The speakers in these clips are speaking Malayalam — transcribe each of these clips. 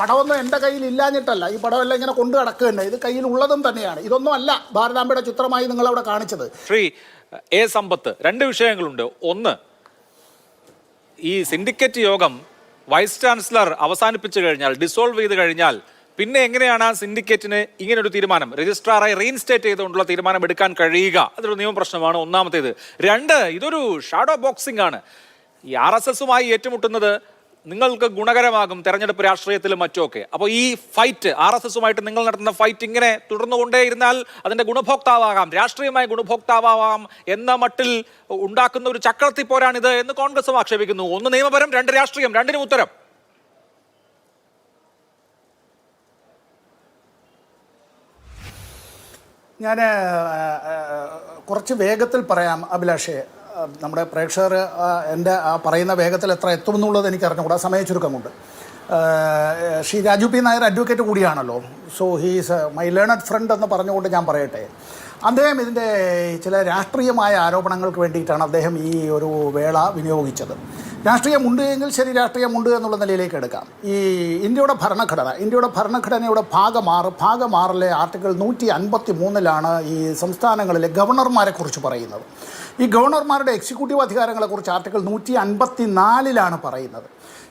പടമൊന്നും എന്റെ കയ്യിൽ ഇല്ലാഞ്ഞിട്ടല്ല. ഈ പടമെല്ലാം ഇങ്ങനെ കൊണ്ടു കിടക്കുകയുണ്ട് ഇത് കയ്യിൽ ഉള്ളതും തന്നെയാണ്. ഇതൊന്നും അല്ല ഭാരതാംബയുടെ ചിത്രമായി നിങ്ങൾ അവിടെ കാണിച്ചത്. ശ്രീ എ സമ്പത്ത് രണ്ട് വിഷയങ്ങളുണ്ട്. ഒന്ന് ഈ സിൻഡിക്കേറ്റ് യോഗം വൈസ് ചാൻസലർ അവസാനിപ്പിച്ചു കഴിഞ്ഞാൽ ഡിസോൾവ് ചെയ്ത് കഴിഞ്ഞാൽ പിന്നെ എങ്ങനെയാണ് ആ സിൻഡിക്കേറ്റിന് ഇങ്ങനൊരു തീരുമാനം? രജിസ്ട്രാറായി റീഇൻസ്റ്റേറ്റ് ചെയ്തുകൊണ്ടുള്ള തീരുമാനം എടുക്കാൻ കഴിയുക? അതൊരു നിയമപ്രശ്നമാണ് ഒന്നാമത്തേത്. രണ്ട് ഇതൊരു ഷാഡോ ബോക്സിംഗ് ആണ്. ഈ ആർ എസ് എസുമായി ഏറ്റുമുട്ടുന്നത് നിങ്ങൾക്ക് ഗുണകരമാകും തെരഞ്ഞെടുപ്പ് രാഷ്ട്രീയത്തിലും മറ്റുമൊക്കെ. അപ്പോൾ ഈ ഫൈറ്റ് ആർ എസ് എസുമായിട്ട് നിങ്ങൾ നടത്തുന്ന ഫൈറ്റ് ഇങ്ങനെ തുടർന്നുകൊണ്ടേയിരുന്നാൽ അതിന്റെ ഗുണഭോക്താവാകാം രാഷ്ട്രീയമായ ഗുണഭോക്താവാകാം എന്ന മട്ടിൽ ഉണ്ടാക്കുന്ന ഒരു ചക്രത്തിൽ പോരാണിത് എന്ന് കോൺഗ്രസും ആക്ഷേപിക്കുന്നു. ഒന്ന് നിയമപരം രണ്ട് രാഷ്ട്രീയം രണ്ടിനും ഉത്തരം. ഞാൻ കുറച്ച് വേഗത്തിൽ പറയാം അഭിലാഷേ. നമ്മുടെ പ്രേക്ഷകർ എന്റെ ആ പറയുന്ന വേഗത്തിൽ എത്ര എത്തുമെന്നുള്ളത് എനിക്ക് അറിഞ്ഞുകൂടാ. സമയ ചുരുക്കം കൊണ്ട് ശ്രീ രാജു പി നായർ അഡ്വക്കേറ്റ് കൂടിയാണല്ലോ. So he's my learned friend എന്ന് പറഞ്ഞുകൊണ്ട് ഞാൻ പറയട്ടെ. അദ്ദേഹം ഇതിന്റെ ചില രാഷ്ട്രീയമായ ആരോപണങ്ങൾക്ക് വേണ്ടിയിട്ടാണ് അദ്ദേഹം ഈ ഒരു വേള വിനിയോഗിച്ചത്. രാഷ്ട്രീയമുണ്ട് എങ്കിൽ ശരി രാഷ്ട്രീയമുണ്ട് എന്നുള്ള നിലയിലേക്ക് എടുക്കാം. ഈ ഇന്ത്യയുടെ ഭരണഘടന ഇന്ത്യയുടെ ഭരണഘടനയുടെ ഭാഗമാറ് ഭാഗമാറിലെ ആർട്ടിക്കിൾ നൂറ്റി അൻപത്തി മൂന്നിലാണ് ഈ സംസ്ഥാനങ്ങളിലെ ഗവർണർമാരെക്കുറിച്ച് പറയുന്നത്. ഈ ഗവർണർമാരുടെ എക്സിക്യൂട്ടീവ് അധികാരങ്ങളെക്കുറിച്ച് ആർട്ടിക്കിൾ നൂറ്റി അൻപത്തി നാലിലാണ് പറയുന്നത്.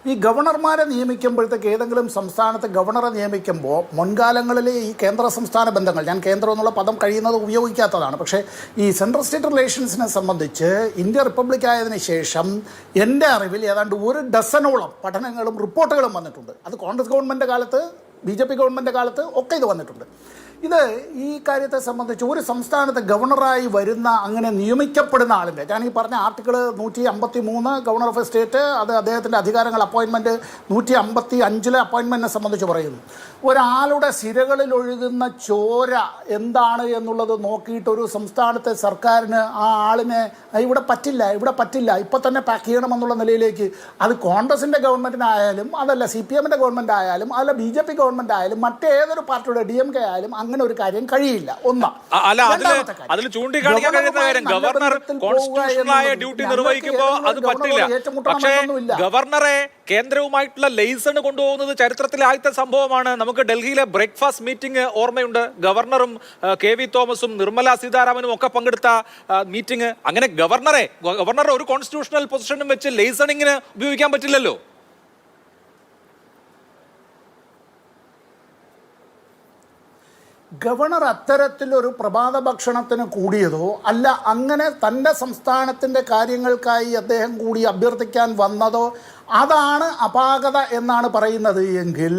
ഈ ഗവർണർമാരെ നിയമിക്കുമ്പോഴത്തേക്ക് ഏതെങ്കിലും സംസ്ഥാനത്ത് ഗവർണറെ നിയമിക്കുമ്പോൾ മുൻകാലങ്ങളിലെ ഈ കേന്ദ്ര സംസ്ഥാന ബന്ധങ്ങൾ ഞാൻ കേന്ദ്രം എന്നുള്ള പദം കഴിയുന്നത് ഉപയോഗിക്കാത്തതാണ്. പക്ഷേ ഈ സെൻട്രൽ സ്റ്റേറ്റ് റിലേഷൻസിനെ സംബന്ധിച്ച് ഇന്ത്യ റിപ്പബ്ലിക് ആയതിനു ശേഷം എന്റെ അറിവിൽ ഏതാണ്ട് ഒരു ഡസനോളം പഠനങ്ങളും റിപ്പോർട്ടുകളും വന്നിട്ടുണ്ട്. അത് കോൺഗ്രസ് ഗവൺമെന്റ് കാലത്ത് ബി ജെ പി ഗവൺമെന്റ് കാലത്ത് ഒക്കെ ഇത് വന്നിട്ടുണ്ട്. ഇത് ഈ കാര്യത്തെ സംബന്ധിച്ച് ഒരു സംസ്ഥാനത്ത് ഗവർണറായി വരുന്ന അങ്ങനെ നിയമിക്കപ്പെടുന്ന ആളിന്റെ ഞാൻ ഈ പറഞ്ഞ ആർട്ടിക്കിൾ നൂറ്റി അമ്പത്തി മൂന്ന് ഗവർണർ ഓഫ് സ്റ്റേറ്റ് അത് അദ്ദേഹത്തിന്റെ അധികാരങ്ങൾ അപ്പോയിൻമെന്റ് നൂറ്റി അമ്പത്തി അഞ്ചിലെ അപ്പോയിൻമെന്റിനെ സംബന്ധിച്ച് പറയുന്നു. ഒരാളുടെ സിരകളിൽ ഒഴുകുന്ന ചോര എന്താണ് എന്നുള്ളത് നോക്കിയിട്ട് ഒരു സംസ്ഥാനത്തെ സർക്കാരിന് ആ ആളിനെ ഇവിടെ പറ്റില്ല ഇവിടെ പറ്റില്ല ഇപ്പം തന്നെ പാക്ക് ചെയ്യണമെന്നുള്ള നിലയിലേക്ക് അത് കോൺഗ്രസിന്റെ ഗവൺമെന്റിനായാലും അതല്ല സി പി എമ്മിന്റെ ഗവൺമെന്റ് ആയാലും അതല്ല ബി ജെ പി ഗവൺമെന്റ് ആയാലും മറ്റേതൊരു പാർട്ടിയുടെ ഡി എം കെ ആയാലും അങ്ങനെ ഒരു കാര്യം കഴിയില്ല. ഒന്നാണ് അല്ല അതിൽ. അതിൽ ചൂണ്ടിക്കാണിക്കാൻ കഴിയുന്ന കാര്യം ഗവർണർ കോൺസ്റ്റിറ്റ്യൂഷണലായ ഡ്യൂട്ടി നിർവഹിക്കുമ്പോൾ അത് പറ്റില്ല. പക്ഷേ ഗവർണറെ കേന്ദ്രവുമായിട്ടുള്ള ലൈസൺ കൊണ്ടുപോകുന്നത് ചരിത്രത്തിലെ ആദ്യത്തെ സംഭവമാണ്. നമുക്ക് ഡൽഹിയിലെ ബ്രേക്ക്ഫാസ്റ്റ് മീറ്റിംഗ് ഓർമ്മയുണ്ട്. ഗവർണറും കെ വി തോമസും നിർമ്മല സീതാരാമനും ഒക്കെ പങ്കെടുത്ത മീറ്റിംഗ്. അങ്ങനെ ഗവർണറെ ഗവർണറെ ഒരു കോൺസ്റ്റിറ്റ്യൂഷണൽ പൊസിഷനും വെച്ച് ലൈസണിങ്ങിന് ഉപയോഗിക്കാൻ പറ്റില്ലല്ലോ. ഗവർണർ അത്തരത്തിലൊരു പ്രഭാത ഭക്ഷണത്തിന് കൂടിയതോ അല്ല അങ്ങനെ തന്റെ സംസ്ഥാനത്തിന്റെ കാര്യങ്ങൾക്കായി അദ്ദേഹം കൂടി അഭ്യർത്ഥിക്കാൻ വന്നതോ അതാണ് അപാകത എന്നാണ് പറയുന്നത്. എങ്കിൽ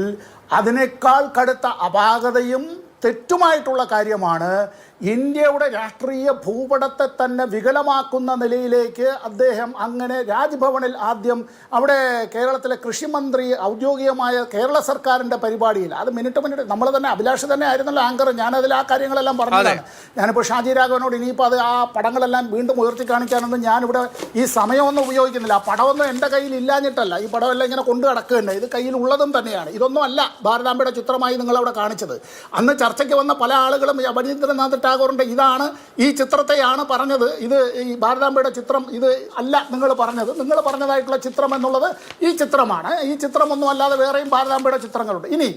അതിനേക്കാൾ കടുത്ത അപാകതയും തെറ്റുമായിട്ടുള്ള കാര്യമാണ്. ഇന്ത്യയുടെ രാഷ്ട്രീയ ഭൂപടത്തെ തന്നെ വികലമാക്കുന്ന നിലയിലേക്ക് അദ്ദേഹം അങ്ങനെ രാജ്ഭവനിൽ ആദ്യം അവിടെ കേരളത്തിലെ കൃഷിമന്ത്രി ഔദ്യോഗികമായ കേരള സർക്കാരിന്റെ പരിപാടിയിൽ അത് മിനിറ്റ് മിനിറ്റ് നമ്മൾ തന്നെ അഭിലാഷ് തന്നെ ആയിരുന്നല്ലോ ആങ്കർ ഞാനതിൽ ആ കാര്യങ്ങളെല്ലാം പറഞ്ഞതാണ്. ഞാനിപ്പോൾ ഷാജി രാഘവനോട് ഇനിയിപ്പോൾ അത് ആ പടങ്ങളെല്ലാം വീണ്ടും ഉയർത്തി കാണിക്കാനൊന്നും ഞാനിവിടെ ഈ സമയമൊന്നും ഉപയോഗിക്കുന്നില്ല. ആ പടമൊന്നും എന്റെ കയ്യിൽ ഇല്ലാഞ്ഞിട്ടല്ല. ഈ പടമെല്ലാം ഇങ്ങനെ കൊണ്ടു കിടക്കുന്നുണ്ട് ഇത് കയ്യിലുള്ളതും തന്നെയാണ്. ഇതൊന്നും അല്ല ഭാരതാംബയുടെ ചിത്രമായി നിങ്ങളവിടെ കാണിച്ചത്. അന്ന് ചർച്ചയ്ക്ക് വന്ന പല ആളുകളും അപരീന്ദ്രനാഥ് ടാഗോറിന്റെ ഇതാണ് ഈ ചിത്രത്തെയാണ് പറഞ്ഞത്. ഇത് ഈ ഭാരതാംബയുടെ ചിത്രം ഇത് അല്ല നിങ്ങൾ പറഞ്ഞത്. നിങ്ങൾ പറഞ്ഞതായിട്ടുള്ള ചിത്രം എന്നുള്ളത് ഈ ചിത്രമാണ്. ഈ ചിത്രമൊന്നും അല്ലാതെ വേറെയും ഭാരതാംബയുടെ ചിത്രങ്ങളുണ്ട്. ഇനി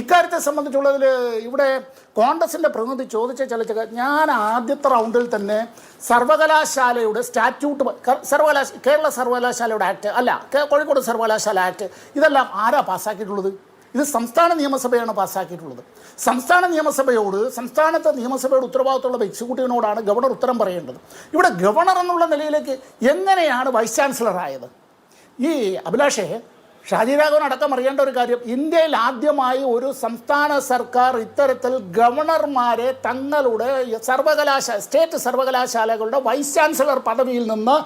ഇക്കാര്യത്തെ സംബന്ധിച്ചുള്ളതിൽ ഇവിടെ കോൺഗ്രസിന്റെ പ്രതിനിധി ചോദിച്ച ചില ഞാൻ ആദ്യത്തെ റൗണ്ടിൽ തന്നെ സർവകലാശാലയുടെ സ്റ്റാറ്റ്യൂട്ട് സർവകലാശ കേരള സർവകലാശാലയുടെ ആക്ട് അല്ല കോഴിക്കോട് സർവകലാശാല ആക്ട് ഇതെല്ലാം ആരാ പാസ്സാക്കിയിട്ടുള്ളത്? ഇത് സംസ്ഥാന നിയമസഭയാണ് പാസ്സാക്കിയിട്ടുള്ളത്. സംസ്ഥാന നിയമസഭയോട് സംസ്ഥാനത്തെ നിയമസഭയുടെ ഉത്തരവാദിത്തമുള്ള എക്സിക്യൂട്ടീവിനോടാണ് ഗവർണർ ഉത്തരം പറയേണ്ടത്. ഇവിടെ ഗവർണർ എന്നുള്ള നിലയിലേക്ക് എങ്ങനെയാണ് വൈസ് ചാൻസലർ ആയത് ഈ അഭിലാഷേ ഷാജി രാഘവൻ അടക്കം അറിയേണ്ട ഒരു കാര്യം ഇന്ത്യയിൽ ആദ്യമായി ഒരു സംസ്ഥാന സർക്കാർ ഇത്തരത്തിൽ ഗവർണർമാരെ തങ്ങളുടെ സർവകലാശാല സ്റ്റേറ്റ് സർവകലാശാലകളുടെ വൈസ് ചാൻസലർ പദവിയിൽ നിന്ന്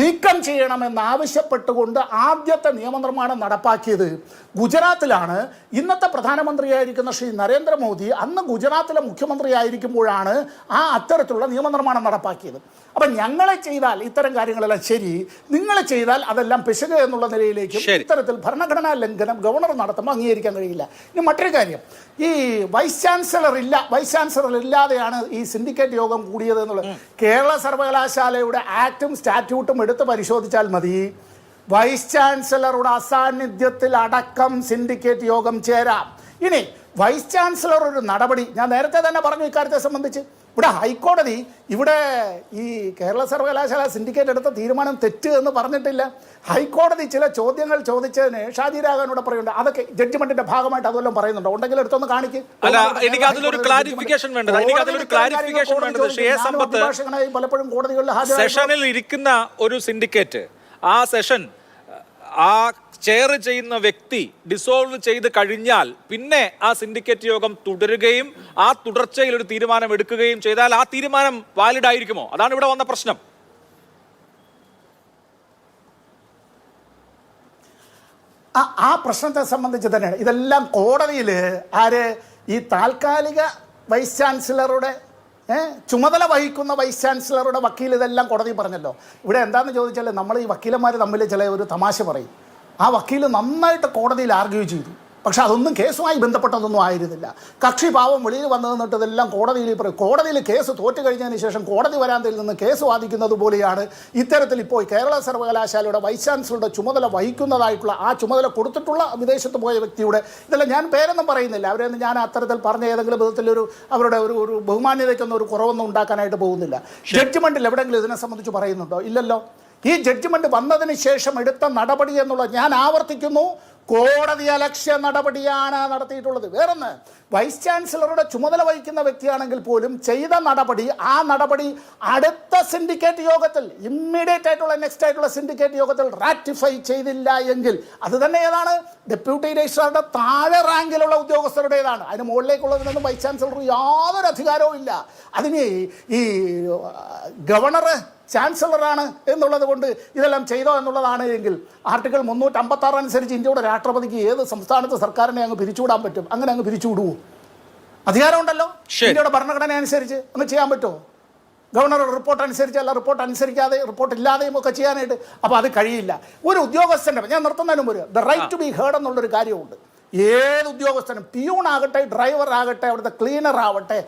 നീക്കം ചെയ്യണമെന്ന് ആവശ്യപ്പെട്ടുകൊണ്ട് ആദ്യത്തെ നിയമനിർമ്മാണം നടപ്പാക്കിയത് ഗുജറാത്തിലാണ്. ഇന്നത്തെ പ്രധാനമന്ത്രിയായിരിക്കുന്ന ശ്രീ നരേന്ദ്രമോദി അന്ന് ഗുജറാത്തിലെ മുഖ്യമന്ത്രിയായിരിക്കുമ്പോഴാണ് ആ അത്തരത്തിലുള്ള നിയമനിർമ്മാണം നടപ്പാക്കിയത്. അപ്പം ഞങ്ങളെ ചെയ്താൽ ഇത്തരം കാര്യങ്ങളെല്ലാം ശരി. നിങ്ങൾ ചെയ്താൽ അതെല്ലാം പിശക് എന്നുള്ള നിലയിലേക്കും. ഇത്തരത്തിൽ ഭരണഘടനാ ലംഘനം ഗവർണർ നടത്തുമ്പോൾ അംഗീകരിക്കാൻ കഴിയില്ല. ഇനി മറ്റൊരു കാര്യം. ഈ വൈസ് ചാൻസലർ ഇല്ല വൈസ് ചാൻസലർ ഇല്ലാതെയാണ് ഈ സിൻഡിക്കേറ്റ് യോഗം കൂടിയത് എന്നുള്ളത്. കേരള സർവകലാശാലയുടെ ആക്റ്റും സ്റ്റാറ്റ്യൂട്ടും എടുത്ത് പരിശോധിച്ചാൽ മതി. വൈസ് ചാൻസലറുടെ അസാന്നിധ്യത്തിൽ അടക്കം സിൻഡിക്കേറ്റ് യോഗം ചേരാം. ഇനി വൈസ് ചാൻസലർ ഒരു നടപടി. ഞാൻ നേരത്തെ തന്നെ പറഞ്ഞു ഇക്കാര്യത്തെ സംബന്ധിച്ച്. ഇവിടെ ഹൈക്കോടതി ഇവിടെ ഈ കേരള സർവകലാശാല സിൻഡിക്കേറ്റ് എടുത്ത തീരുമാനം തെറ്റ് എന്ന് പറഞ്ഞിട്ടില്ല. ഹൈക്കോടതി ചില ചോദ്യങ്ങൾ ചോദിച്ചതിന് ഷാജി രാഘവനോട് പറയുന്നുണ്ട്. അതൊക്കെ ജഡ്ജ്മെന്റിന്റെ ഭാഗമായിട്ട് അതുവല്ലം പറയുന്നുണ്ടോ. ഉണ്ടെങ്കിൽ എടുത്തൊന്ന് കാണിക്കും. അല്ല, എനിക്ക് അതിലൊരു ക്ലാരിഫിക്കേഷൻ വേണ്ടത്. എനിക്ക് അതിലൊരു ക്ലാരിഫിക്കേഷൻ വേണ്ടത്. പലപ്പോഴും കോടതികളിൽ സെഷനിൽ ഇരിക്കുന്ന ഒരു സിൻഡിക്കേറ്റ് ആ സെഷൻ ആ ചെയർ ചെയ്യുന്ന വ്യക്തി ഡിസോൾവ് ചെയ്ത് കഴിഞ്ഞാൽ പിന്നെ ആ സിൻഡിക്കേറ്റ് യോഗം തുടരുകയും ആ തുടർച്ചയിൽ ഒരു തീരുമാനം എടുക്കുകയും ചെയ്താൽ ആ തീരുമാനം വാലിഡ് ആയിരിക്കുമോ? അതാണ് ഇവിടെ വന്ന പ്രശ്നം. ആ പ്രശ്നത്തെ സംബന്ധിച്ച് തന്നെയാണ്. ഇതെല്ലാം കോടതിയിൽ ആര് ഈ താൽക്കാലിക വൈസ് ചാൻസലറുടെ ചുമതല വഹിക്കുന്ന വൈസ് ചാൻസലറുടെ വക്കീൽ ഇതെല്ലാം കോടതി പറഞ്ഞല്ലോ. ഇവിടെ എന്താണെന്ന് ചോദിച്ചാൽ നമ്മൾ ഈ വക്കീലന്മാർ തമ്മിൽ ചില ഒരു തമാശ പറയും. ആ വക്കീൽ നന്നായിട്ട് കോടതിയിൽ ആർഗ്യൂ ചെയ്തു. പക്ഷെ അതൊന്നും കേസുമായി ബന്ധപ്പെട്ടതൊന്നും ആയിരുന്നില്ല. കക്ഷി പാവം വെളിയിൽ വന്നു നിന്നിട്ട് ഇതെല്ലാം കോടതിയിൽ പറയും കോടതിയിൽ കേസ് തോറ്റു കഴിഞ്ഞതിന് ശേഷം കോടതി വരാന്തയിൽ നിന്ന് കേസ് വാദിക്കുന്നത് പോലെയാണ് ഇത്തരത്തിൽ ഇപ്പോൾ കേരള സർവകലാശാലയുടെ വൈസ് ചാൻസലറുടെ ചുമതല വഹിക്കുന്നതായിട്ടുള്ള ആ ചുമതല കൊടുത്തിട്ടുള്ള വിദേശത്ത് പോയ വ്യക്തിയുടെ ഇതെല്ലാം ഞാൻ പേരൊന്നും പറയുന്നില്ല. അവരെ ഞാൻ അത്തരത്തിൽ പറഞ്ഞ ഏതെങ്കിലും വിധത്തിലൊരു അവരുടെ ഒരു ഒരു ബഹുമാന്യതയ്ക്കൊന്നും ഒരു കുറവൊന്നും ഉണ്ടാക്കാനായിട്ട് പോകുന്നില്ല. ജഡ്ജ്മെന്റിൽ എവിടെയെങ്കിലും ഇതിനെ സംബന്ധിച്ച് പറയുന്നുണ്ടോ? ഇല്ലല്ലോ. ഈ ജഡ്ജ്മെന്റ് വന്നതിന് ശേഷം എടുത്ത നടപടി എന്നുള്ള ഞാൻ ആവർത്തിക്കുന്നു. കോടതി അലക്ഷ്യ നടപടിയാണ് നടത്തിയിട്ടുള്ളത്. വേറൊന്ന് വൈസ് ചാൻസലറുടെ ചുമതല വഹിക്കുന്ന വ്യക്തിയാണെങ്കിൽ പോലും ചെയ്ത നടപടി ആ നടപടി അടുത്ത സിൻഡിക്കേറ്റ് യോഗത്തിൽ ഇമ്മീഡിയറ്റ് ആയിട്ടുള്ള നെക്സ്റ്റ് ആയിട്ടുള്ള സിൻഡിക്കേറ്റ് യോഗത്തിൽ റാറ്റിഫൈ ചെയ്തില്ല എങ്കിൽ അത് തന്നെ ഏതാണ്? ഡെപ്യൂട്ടി രജിസ്ട്രാറുടെ താഴെ റാങ്കിലുള്ള ഉദ്യോഗസ്ഥരുടേതാണ്. അതിന് മുകളിലേക്കുള്ളതിനൊന്നും വൈസ് ചാൻസലർ യാതൊരു അധികാരവും ഇല്ല. അതിന് ഈ ഗവർണർ ചാൻസലറാണ് എന്നുള്ളത് കൊണ്ട് ഇതെല്ലാം ചെയ്തോ എന്നുള്ളതാണ് എങ്കിൽ ആർട്ടിക്കിൾ മുന്നൂറ്റി അമ്പത്തി ആറ് അനുസരിച്ച് ഇന്ത്യയുടെ രാഷ്ട്രപതിക്ക് ഏത് സംസ്ഥാനത്ത് സർക്കാരിനെ അങ്ങ് പിരിച്ചുവിടാൻ പറ്റും? അങ്ങനെ അങ്ങ് പിരിച്ചുവിടുവോ? അധികാരമുണ്ടല്ലോ. ഇന്ത്യയുടെ ഭരണഘടന അനുസരിച്ച് ഒന്ന് ചെയ്യാൻ പറ്റുമോ? ഗവർണറുടെ റിപ്പോർട്ട് അനുസരിച്ച് അല്ല റിപ്പോർട്ട് അനുസരിക്കാതെ റിപ്പോർട്ട് ഇല്ലാതെയും ഒക്കെ ചെയ്യാനായിട്ട് അപ്പോൾ അത് കഴിയില്ല. ഒരു ഉദ്യോഗസ്ഥന്റെ ഞാൻ നിർത്തുന്നതിന് മുമ്പ് the right to be heard എന്നുള്ളൊരു കാര്യമുണ്ട് ഏത് ഉദ്യോഗസ്ഥനും പിയൂൺ ആകട്ടെ ഡ്രൈവർ ആകട്ടെ അവിടുത്തെ ക്ലീനർ ആവട്ടെ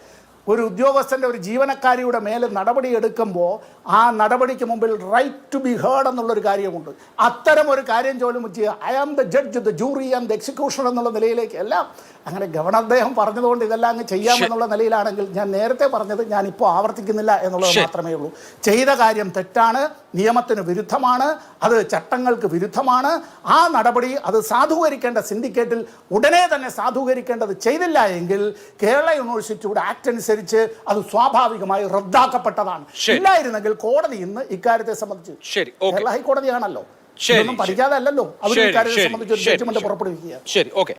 ഒരു ഉദ്യോഗസ്ഥന്റെ ഒരു ജീവനക്കാരിയുടെ മേലെ നടപടി എടുക്കുമ്പോൾ ആ നടപടിക്ക് മുമ്പിൽ റൈറ്റ് ടു ബി ഹേർഡ് എന്നുള്ളൊരു കാര്യമുണ്ട്. അത്തരം ഒരു കാര്യം ചോദ്യം ചെയ്യുക I am the judge the jury and the execution എന്നുള്ള നിലയിലേക്ക് എല്ലാം അങ്ങനെ ഗവർണർ അദ്ദേഹം പറഞ്ഞതുകൊണ്ട് ഇതെല്ലാം അങ്ങ് ചെയ്യാമെന്നുള്ള നിലയിലാണെങ്കിൽ ഞാൻ നേരത്തെ പറഞ്ഞത് ഞാൻ ഇപ്പോൾ ആവർത്തിക്കുന്നില്ല എന്നുള്ളത് മാത്രമേ ഉള്ളൂ. ചെയ്ത കാര്യം തെറ്റാണ് നിയമത്തിന് വിരുദ്ധമാണ് അത് ചട്ടങ്ങൾക്ക് വിരുദ്ധമാണ്. ആ നടപടി അത് സാധൂകരിക്കേണ്ട സിൻഡിക്കേറ്റിൽ ഉടനെ തന്നെ സാധൂകരിക്കേണ്ടത് ചെയ്തില്ല എങ്കിൽ കേരള യൂണിവേഴ്സിറ്റിയുടെ ആക്ട് അനുസരിച്ച് അത് സ്വാഭാവികമായി റദ്ദാക്കപ്പെട്ടതാണ്. ഇല്ലായിരുന്നെങ്കിൽ കോടതി ഇന്ന് ഇക്കാര്യത്തെ സംബന്ധിച്ച് കേരള ഹൈക്കോടതിയാണല്ലോ. പഠിക്കാതെ അല്ലല്ലോ. അവർ ഇക്കാര്യത്തെ സംബന്ധിച്ച് ഒരു ജഡ്ജ്മെന്റ്. പുറപ്പെടുവിക്കുക. ശരി ഓക്കെ.